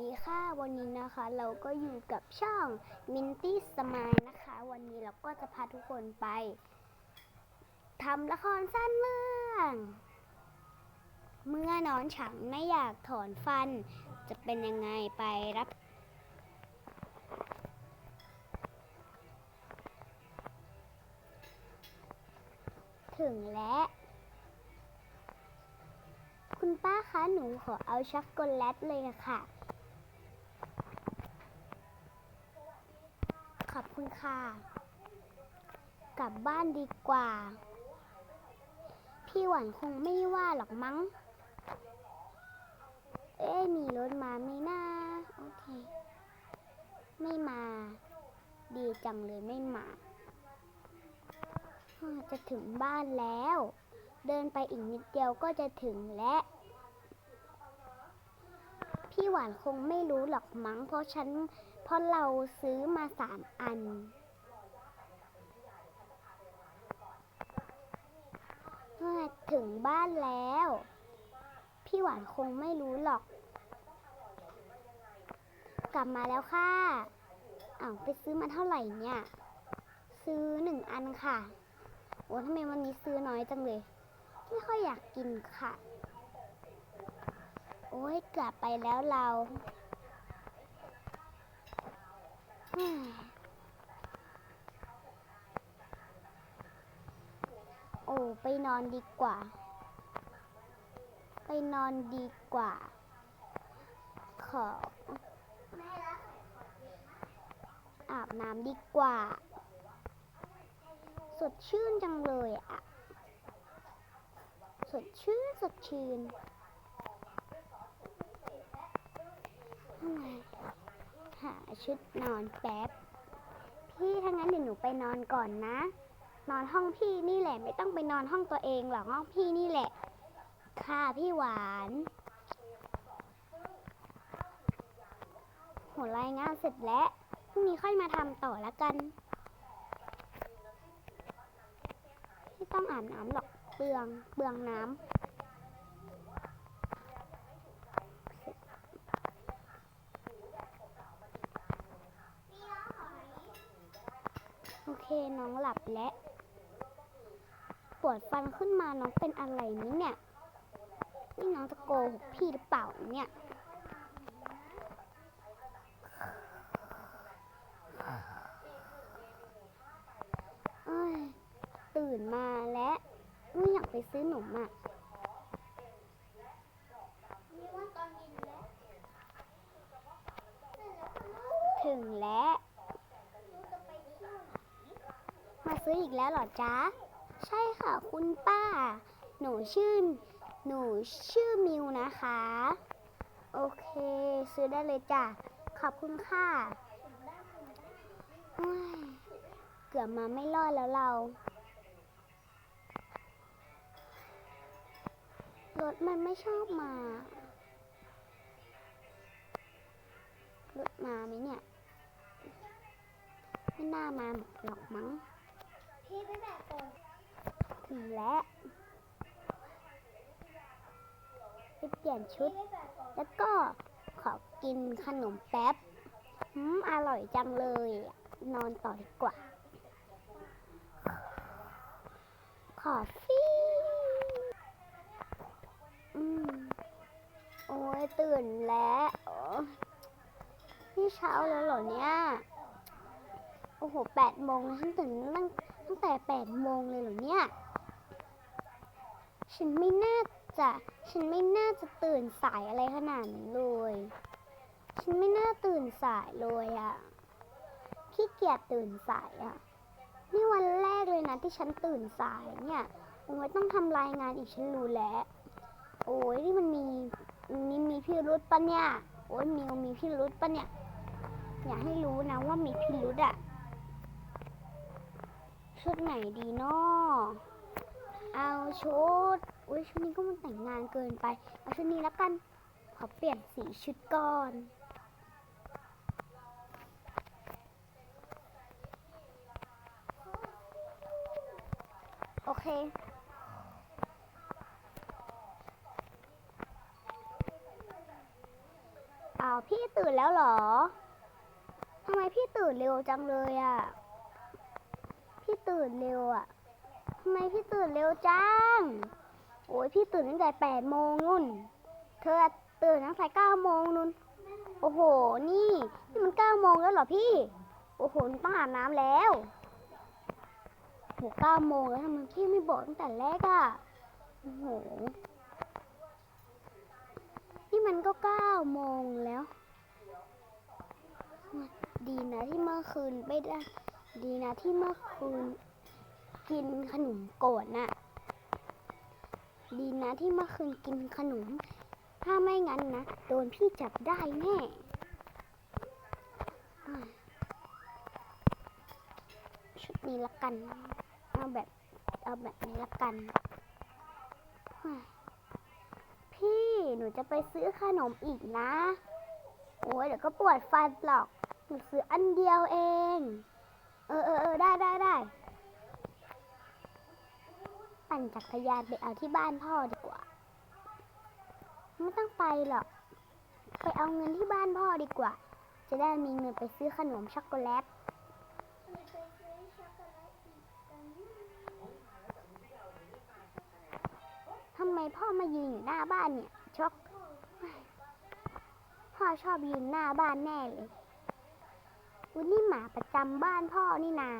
ดีค่ะวันนี้นะคะเราก็อยู่กับช่องมินตี้สมายนะคะ วันนี้เราก็จะพาทุกคนไปทำละครสั้นเรื่อง เมื่อนอนฉังไม่อยากถอนฟัน จะเป็นยังไงไปรับ ถึงแล้วคุณป้าคะหนูขอเอาช็อกโกแลตเลยนะคะ คุณค่ะ กลับบ้านดีกว่า พี่หวานคงไม่ว่าหรอกมั้ง เอ๊มีรถมาไหมนะโอเค ไม่มา ดีจังเลยไม่มาอ่าจะถึงบ้านแล้ว เดินไปอีกนิดเดียวก็จะถึงแล้วพี่หวานคงไม่รู้หรอกมั้ง เพราะฉัน เพราะเราซื้อมาสามอัน เมื่อถึงบ้านแล้ว พี่หวานคงไม่รู้หรอก กลับมาแล้วค่ะอ้าวไปซื้อมาเท่าไหร่เนี่ย ซื้อหนึ่งอันค่ะ โอ้ทำไมวันนี้ซื้อน้อยจังเลย ไม่ค่อยอยากกินค่ะ โอ้ยกลับไปแล้วเรา เฮ้ย โอ้ไปนอนดีกว่า ไปนอนดีกว่า ขออาบน้ำดีกว่า สดชื่นจังเลยอะสดชื่นสดชื่นเฮ้ย หาชุดนอนแป๊บ พี่ถ้างั้นเดี๋ยวหนูไปนอนก่อนนะ นอนห้องพี่นี่แหละ ไม่ต้องไปนอนห้องตัวเองหรอกห้องพี่นี่แหละ ค่ะพี่หวานหัวรายงานเสร็จแล้วพรุ่งนี้ค่อยมาทำต่อละกันไม่ต้องอาบน้ำหรอกเปลืองเปลืองน้ำ โอเคน้องหลับแล้วปวดฟันขึ้นมาน้องเป็นอะไรนี้เนี่ย นี่น้องจะโกหกพี่หรือเปล่าเนี่ยเอ้ยตื่นมาแล้วไม่อยากไปซื้อหนมอะถึงแล้ว มาซื้ออีกแล้วหรอจ๊ะ ใช่ค่ะคุณป้า หนูชื่อ หนูชื่อมิวนะคะ โอเค ซื้อได้เลยจ้ะ ขอบคุณค่ะเกือบมาไม่รอดแล้วเรา รถมันไม่ชอบมา รถมาไหมเนี่ย ไม่น่ามาหรอกมั้ง พี่ไปแบบก่อนถึงแล้วไปเปลี่ยนชุด แล้วก็ขอกินขนมแป๊บอืมอร่อยจังเลย นอนต่อดีกว่า ขอฟี่อืมโอ้ยตื่นแล้วนี่เช้าแล้วเหรอเนี่ย โอ้โหแปดโมงฉันตื่นตั้ง แต่แปดโมงเลยเหรอเนี่ย ฉันไม่น่าจะ ฉันไม่น่าจะตื่นสายอะไรขนาดนี้เลย ฉันไม่น่าตื่นสายเลยอะขี้เกียจตื่นสายอะนี่วันแรกเลยนะที่ฉันตื่นสายเนี่ยโอ้ยต้องทำรายงานอีกฉันรู้แล้ว โอ้ยนี่มันมีนี่มีพิรุษปะเนี่ย โอ้ยมิวมีพิรุษปะเนี่ย อยากให้รู้นะว่ามีพิรุษอะ ชุดไหนดีเนาะเอาชุด อุ้ยชุดนี้ก็มันแต่งงานเกินไป เอาชุดนี้แล้วกัน ขอเปลี่ยนสีชุดก่อนโอเคเอาอ้าวพี่ตื่นแล้วเหรอ ทำไมพี่ตื่นเร็วจังเลยอะ่ะ ตื่นเร็วอะ่ะทำไมพี่ตื่นเร็วจัง โอ้ยพี่ตื่นตั้งแต่แปดโมงนู่น เธอตื่นตั้งแต่เก้าโมงนู่น โอ้โห นี่นี่มันเก้าโมงแล้วเหรอพี่ โอ้โหต้องอาบน้ำแล้วโหเก้าโมงแล้วทำไมพี่ไม่บอกตั้งแต่แรกอะโอ้โห นี่มันก็เก้าโมงแล้ว ดีนะที่เมื่อคืนไม่ได้ ดีนะที่เมื่อคืนกินขนมโกดน่ะ ดีนะที่เมื่อคืนกินขนม ถ้าไม่งั้นนะ โดนพี่จับได้แน่ชุดนี้ละกัน เอาแบบ เอาแบบนี้ละกัน พี่หนูจะไปซื้อขนมอีกนะ โอ้ยเดี๋ยวก็ปวดฟันหรอก หนูซื้ออันเดียวเอง เออเออเออได้ได้ได้ปั่นจักรยานไปเอาที่บ้านพ่อดีกว่า ไม่ต้องไปหรอก ไปเอาเงินที่บ้านพ่อดีกว่า จะได้มีเงินไปซื้อขนมช็อกโกแลตทำไมพ่อมายืนอยู่หน้าบ้านเนี่ยช็อกพ่อชอบยืนหน้าบ้านแน่เลย วันนี่หมาประจำบ้านพ่อนี่นา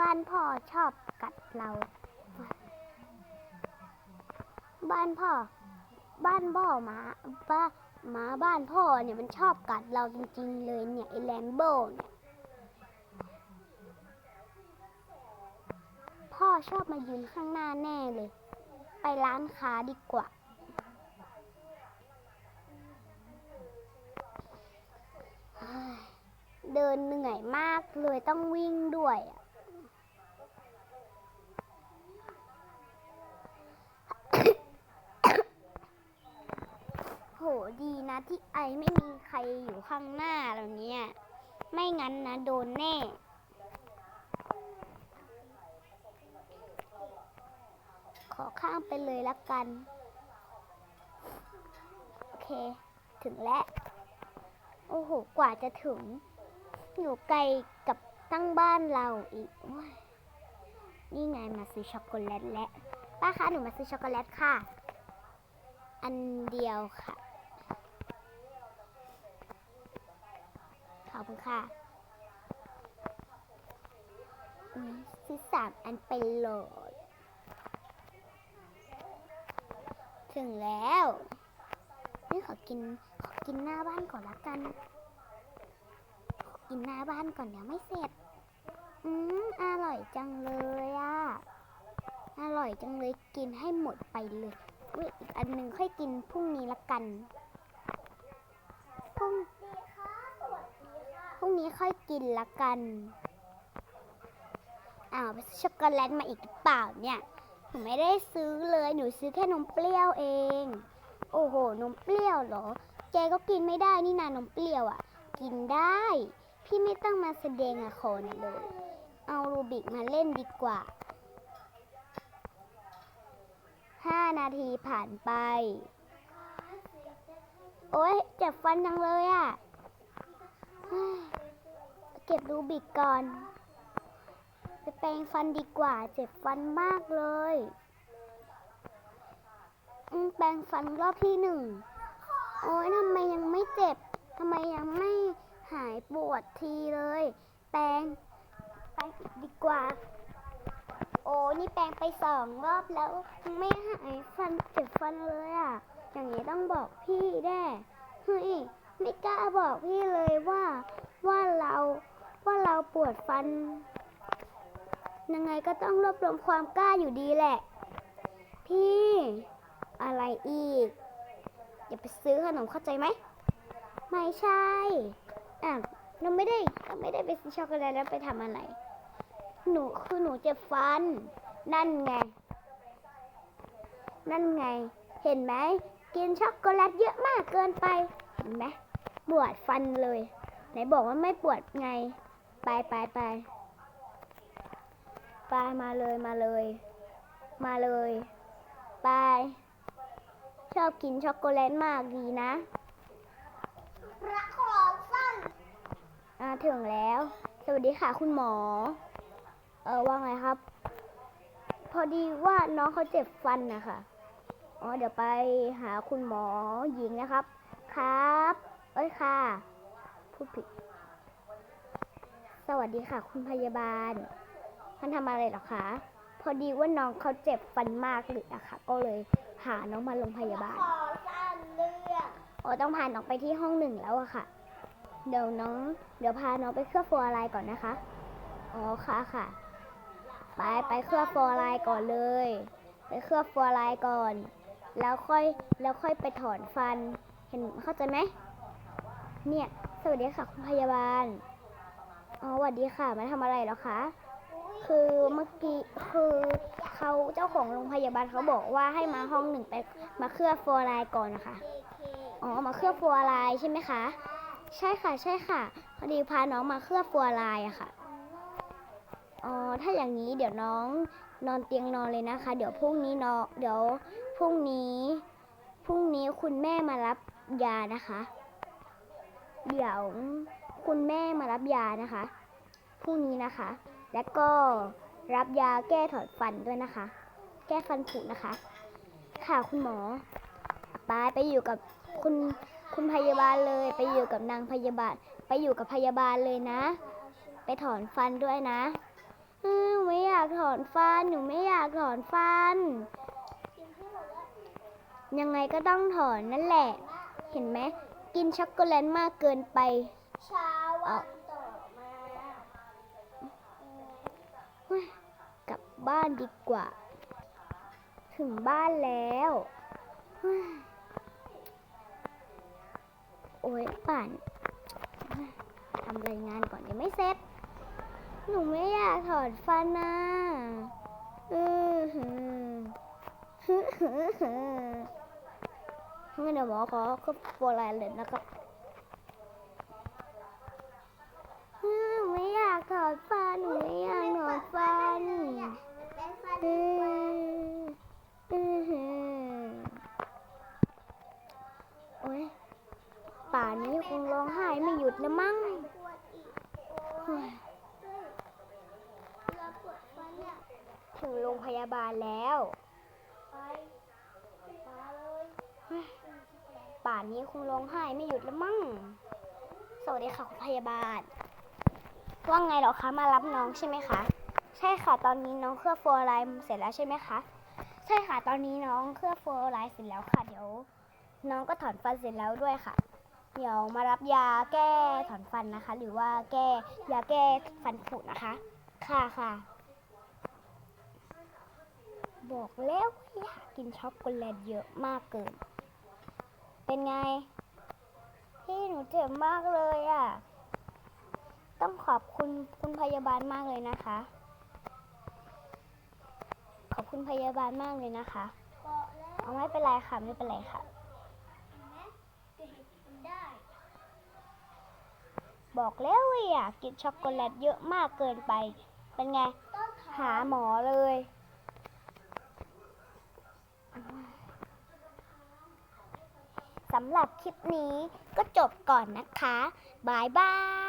บ้านพ่อชอบกัดเรา บ้านพ่อ บ้านพ่อหมาบ้าหมาบ้านพ่อเนี่ยมันชอบกัดเราจริง ๆ เลยเนี่ยไอแลมโบ้เนี่ยพ่อชอบมายืนข้างหน้าแน่เลย ไปร้านค้าดีกว่า เฮ้ย เดินเหนื่อยมากเลยต้องวิ่งด้วยโหดีนะที่ไอไม่มีใครอยู่ข้างหน้าแล้วเนี่ย ไม่งั้นนะโดนแน่ขอข้ามไปเลยละกัน โอเค ถึงแล้ว โอ้โห กว่าจะถึง อยู่ไกลกับตั้งบ้านเราอีกอนี่ไงมาซื้อช็อกโกแลตและป้าคะหนูมาซื้อช็อกโกแลตค่ะ อันเดียวค่ะ ขอบคุณค่ะซื้อสามอันไปเลยถึงแล้ว นี่ขอกิน ขอกินหน้าบ้านก่อนละกัน กินหน้าบ้านก่อนเดี๋ยวไม่เสร็จ อืมอร่อยจังเลยอะ อร่อยจังเลยกินให้หมดไปเลยอุ๊ยอีกอันหนึ่งค่อยกินพรุ่งนี้ละกัน พรุ่งพรุ่งนี้ค่อยกินละกันอ้าวช็อกโกแลตมาอีกหรือเปล่าเนี่ยหนูไม่ได้ซื้อเลยหนูซื้อแค่นมเปรี้ยวเอง โอ้โหนมเปรี้ยวเหรอเจก็กินไม่ได้นี่นานมเปรี้ยวอะ กินได้ พี่ไม่ต้องมาแสดงละครเลย เอารูบิกมาเล่นดีกว่า ห้านาทีผ่านไป โอ๊ยเจ็บฟันจังเลยอะ เก็บรูบิกก่อน ไปแปรงฟันดีกว่า เจ็บฟันมากเลยแปรงฟันรอบที่หนึ่ง โอ๊ยทำไมยังไม่เจ็บทำไมยังไม่ หายปวดทีเลย แปรงแปดีกว่า โอ้นี่แปรงไปสองรอบแล้วยังไม่หายฟันเจ็บฟันเลยอะ อย่างนี้ต้องบอกพี่แน่เฮ้ยไม่กล้าบอกพี่เลยว่า ว่าเราว่าเราปวดฟัน ยังไงก็ต้องรวบรวมความกล้าอยู่ดีแหละ พี่ อะไรอีก อย่าไปซื้อขนมเข้าใจไหม ไม่ใช่ อะเราไม่ได้เราไม่ได้ไปซื้อช็อกโกแลตแล้วไปทำอะไร หนูคือหนูเจ็บฟัน นั่นไง นั่นไง เห็นไหมกินช็อกโกแลตเยอะมากเกินไป เห็นไหมปวดฟันเลย ไหนบอกว่าไม่ปวดไง ไปไปไปไปมาเลยมาเลย มาเลย ไป ชอบกินช็อกโกแลตมากดีนะ พระขอสั้น อ่าถึงแล้ว สวัสดีค่ะคุณหมอ เออว่าไงครับ พอดีว่าน้องเขาเจ็บฟันนะคะอ๋อเดี๋ยวไปหาคุณหมอหญิงนะครับ ครับ เอ้ยค่ะ พูดผิด สวัสดีค่ะ คุณพยาบาล ท่านทำอะไรเหรอคะ พอดีว่าน้องเขาเจ็บฟันมากเลยอะค่ะ ก็เลยพาน้องมาโรงพยาบาล ขอสั้นเลือกโอ้ต้องพาน้องไปที่ห้องหนึ่งแล้วอะค่ะ เดี๋ยวน้อง เดี๋ยวพาน้องไปเคลือบโฟร์ไลน์ก่อนนะคะ อ๋อค่ะค่ะ ไปไปเคลือบโฟร์ไลน์ก่อนเลย ไปเคลือบโฟร์ไลน์ก่อน แล้วค่อยแล้วค่อยไปถอนฟัน เห็นเข้าใจไหม เนี่ย สวัสดีค่ะคุณพยาบาล อ๋อสวัสดีค่ะ มาทำอะไรหรอคะ คือเมื่อกี้คือเขาเจ้าของโรงพยาบาลเขาบอกว่าให้มาห้องหนึ่งไปมาเคลือบโฟร์ไลน์ก่อนนะคะ อ๋อ มาเคลือบฟัวลายใช่ไหมคะ ใช่ค่ะ ใช่ค่ะ พอดีพาน้องมาเคลือบฟัวลายอะค่ะ อ๋อ ถ้าอย่างนี้เดี๋ยวน้องนอนเตียงนอนเลยนะคะ เดี๋ยวพรุ่งนี้น้องเดี๋ยวพรุ่งนี้พรุ่งนี้คุณแม่มารับยานะคะ เดี๋ยวคุณแม่มารับยานะคะ พรุ่งนี้นะคะ แล้วก็รับยาแก้ถอนฟันด้วยนะคะ แก้ฟันผุนะคะ ค่ะคุณหมอไปไปอยู่กับคุณ คุณพยาบาลเลย ไปอยู่กับนางพยาบาล ไปอยู่กับพยาบาลเลยนะ ไปถอนฟันด้วยนะมไม่อยากถอนฟัน หนูไม่อยากถอนฟัน ยังไงก็ต้องถอนนั่นแหละ เห็นไหม กินช็อกโกแลตมากเกินไปเช้าวันต่อมากลับบ้านดีกว่า ถึงบ้านแล้ว โอ้ยป่านเฮ้ยทำรายงานก่อนยังไม่เสร็จ หนูไม่อยากถอดฟันนะอือหือฮึฮึฮึงั้นเดี๋ยวหมอขอครบโปรไลน์เลยนะครับอือไม่อยากถอดฟัน หนูไม่อยากถอดฟันเป็นฟันอืออือหือโอ้ย ป่านนี้คงร้องไห้ไม่หยุดแล้วมั้งถึงโรงพยาบาลแล้วป่านนี้คงร้องไห้ไม่หยุดแล้วมั้ง สวัสดีค่ะคุณพยาบาล ว่าไงเหรอคะมารับน้องใช่ไหมคะ ใช่ค่ะตอนนี้น้องเคลือบฟลูออไรด์เสร็จแล้วใช่ไหมคะ ใช่ค่ะตอนนี้น้องเคลือบฟลูออไรด์เสร็จแล้วค่ะเดี๋ยว น้องก็ถอนฟันเสร็จแล้วด้วยค่ะ เดี๋ยวมารับยาแก้ถอนฟันนะคะ หรือว่าแก้ยาแก้ฟันผุนะคะ ค่ะค่ะ บอกแล้วว่าอยากกินช็อกโกแลตเยอะมากเกิน เป็นไง พี่หนูเจ็บมากเลยอะ่ะ ต้องขอบคุณคุณพยาบาลมากเลยนะคะ ขอบคุณพยาบาลมากเลยนะคะเกาะแล้วเอาไม่เป็นไรค่ะ ไม่เป็นไรค่ะ เห็นไหมเก็บมันได้ บอกแล้วว่าอยากกินช็อกโกแลตเยอะมากเกินไป เป็นไง หาหมอเลย สำหรับคลิปนี้ก็จบก่อนนะคะ บายบาย